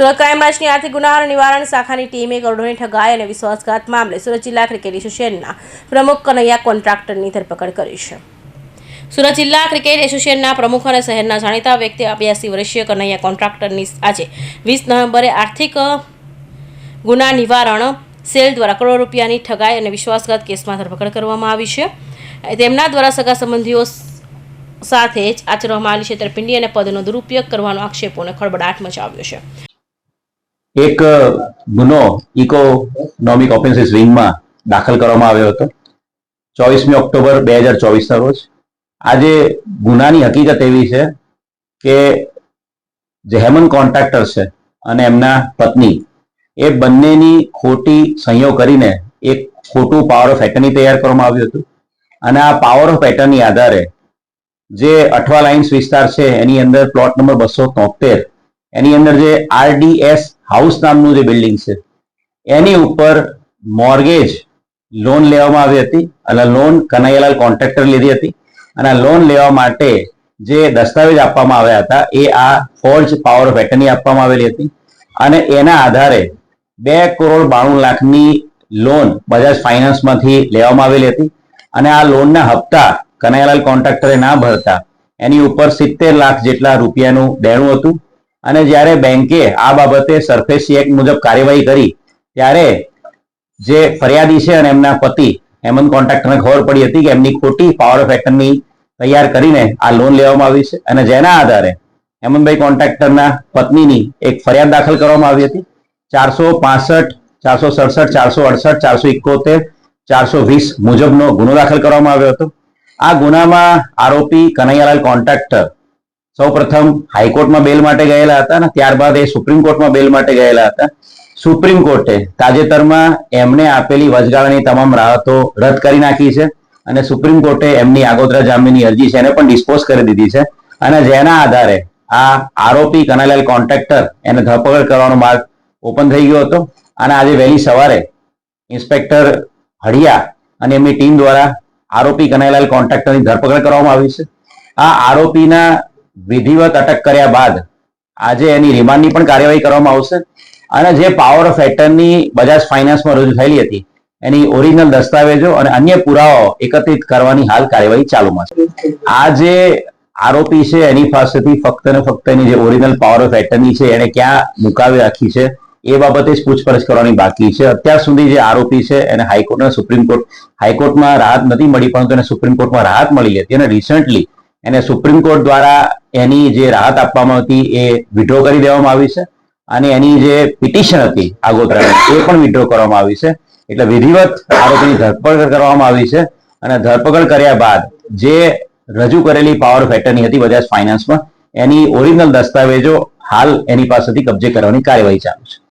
Surat crime આર્થિક ગુના નિવારણ શાખાની ટીમે કરોડોની ઠગાઈ અને વિશ્વાસઘાત મામલે સુરત જિલ્લા ક્રિકેટ એસોસિએશનના પ્રમુખ કનૈયા કોન્ટ્રાક્ટરની ધરપકડ કરી છે. સુરત જિલ્લા ક્રિકેટ એસોસિએશનના પ્રમુખ અને શહેરના જાણીતા વ્યક્તિ અભ્યાસી વર્ષીય કનૈયા કોન્ટ્રાક્ટરની આજે વીસ નવેમ્બરે આર્થિક ગુના નિવારણ સેલ દ્વારા કરોડ રૂપિયાની ઠગાઈ અને વિશ્વાસઘાત કેસમાં ધરપકડ કરવામાં આવી છે. તેમના દ્વારા સગા સંબંધીઓ સાથે જ આચરવામાં આવેલી છેતરપિંડી અને પદનો દુરુપયોગ કરવાનો આક્ષેપોને ખળબડાટ મચાવ્યો છે. એક ગુનો ઇકોનોમિક ઓફેન્સીસ વિંગમાં દાખલ કરવામાં આવ્યો હતો. ચોવીસમી ઓક્ટોબર બે હજાર ચોવીસના રોજ. આજે ગુનાની હકીકત એવી છે કે જે હેમન કોન્ટ્રાક્ટર છે અને એમના પત્ની, એ બંનેની ખોટી સંયોગ કરીને એક ખોટું પાવર ઓફ એટર્ની તૈયાર કરવામાં આવ્યું હતું. અને આ પાવર ઓફ એટર્ની આધારે જે અઠવા લાઇન્સ વિસ્તાર છે, એની અંદર પ્લોટ નંબર બસો તોતેર, એની અંદર જે આરડીએસ હાઉસ નામનું જે બિલ્ડિંગ છે, એની ઉપર મોર્ગેજ લોન લેવામાં આવી હતી અને લોન કનૈયાલાલ કોન્ટ્રાક્ટર લીધી હતી. અને લોન લેવા માટે જે દસ્તાવેજ આપવામાં આવ્યા હતા, એ આ ફોર્જ પાવર ઓફ એટર્ની આપવામાં આવેલી હતી. અને એના આધારે બે કરોડ બાણું લાખની લોન બજાજ ફાઇનાન્સમાંથી લેવામાં આવેલી હતી. અને આ લોનના હપ્તા કનૈયાલાલ કોન્ટ્રાક્ટરે ના ભરતા. એની ઉપર સિત્તેર લાખ જેટલા રૂપિયાનું દેણું હતું. અને જ્યારે બેંકે આ બાબતે સરફેસી એક્ટ મુજબ કાર્યવાહી કરી, ત્યારે જે ફરિયાદી છે અને એમના પતિ હેમંત કોન્ટ્રાક્ટરને ખબર પડી હતી કે એમની ખોટી પાવર ઓફ એટર્ની તૈયાર કરીને આ લોન લેવામાં આવી છે. અને જેના આધારે હેમંતભાઈ કોન્ટ્રાક્ટરના પત્નીની એક ફરિયાદ દાખલ કરવામાં આવી હતી. ચારસો પાસઠ, ચારસો સડસઠ, ચારસો અડસઠ, ચારસો ઇકોતેર, ચારસો વીસ મુજબનો ગુનો દાખલ કરવામાં આવ્યો હતો. આ ગુનામાં આરોપી કનૈયાલાલ કોન્ટ્રાક્ટર સૌપ્રથમ હાઈકોર્ટમાં બેલ માટે ગયેલા હતા અને ત્યારબાદ એ સુપ્રીમ કોર્ટમાં બેલ માટે ગયેલા હતા. સુપ્રીમ કોર્ટે તાજેતરમાં એમને આપેલી વચગાળાની તમામ રાહતો રદ કરી નાખી છે અને સુપ્રીમ કોર્ટે એમની આગોતરા જામીનની અરજી છે એને પણ ડિસ્પોઝ કરી દીધી છે. અને જેના આધારે આ આરોપી કનૈયાલાલ કોન્ટ્રાક્ટર એને ધરપકડ કરવાનો માર્ગ ઓપન થઈ ગયો હતો. અને આજે વહેલી સવારે ઇન્સ્પેક્ટર હળિયા અને એમની ટીમ દ્વારા આરોપી કનૈયાલાલ કોન્ટ્રાક્ટરની ધરપકડ કરવામાં આવી છે. આ આરોપીના વિધિવત અટક કર્યા બાદ આજે એની રિમાન્ડની પણ કાર્યવાહી કરવામાં આવશે. અને જે પાવર ઓફ એટર્ની બજાજ ફાઇનાન્સમાં રજૂ થયેલી હતી, એની ઓરિજિનલ દસ્તાવેજો અને અન્ય પુરાવાઓ એકત્રિત કરવાની હાલ કાર્યવાહી ચાલુમાં છે. આ જે આરોપી છે, એની પાસેથી ફક્ત ને ફક્ત એની જે ઓરિજિનલ પાવર ઓફ એટર્ની છે એને ક્યાં મુકાવી રાખી છે, એ બાબતે જ પૂછપરછ કરવાની બાકી છે. અત્યાર સુધી જે આરોપી છે, એને હાઈકોર્ટ અને સુપ્રીમ કોર્ટ, હાઈકોર્ટમાં રાહત નથી મળી, પરંતુ એને સુપ્રીમ કોર્ટમાં રાહત મળી હતી. અને રિસન્ટલી એને સુપ્રીમ કોર્ટ દ્વારા એની જે રાહત આપવામાં હતી એ વિડ્રો કરી દેવામાં આવી છે. અને એની જે પિટિશન હતી આગોતરાની, એ પણ વિડ્રો કરવામાં આવી છે. એટલે વિધિવત આરોપીની ધરપકડ કરવામાં આવી છે. અને ધરપકડ કર્યા બાદ જે રજૂ કરેલી પાવર ઓફ એટર્ની હતી બજાજ ફાઇનાન્સમાં એની ઓરિજિનલ દસ્તાવેજો હાલ એની પાસેથી કબજે કરવાની કાર્યવાહી ચાલુ છે.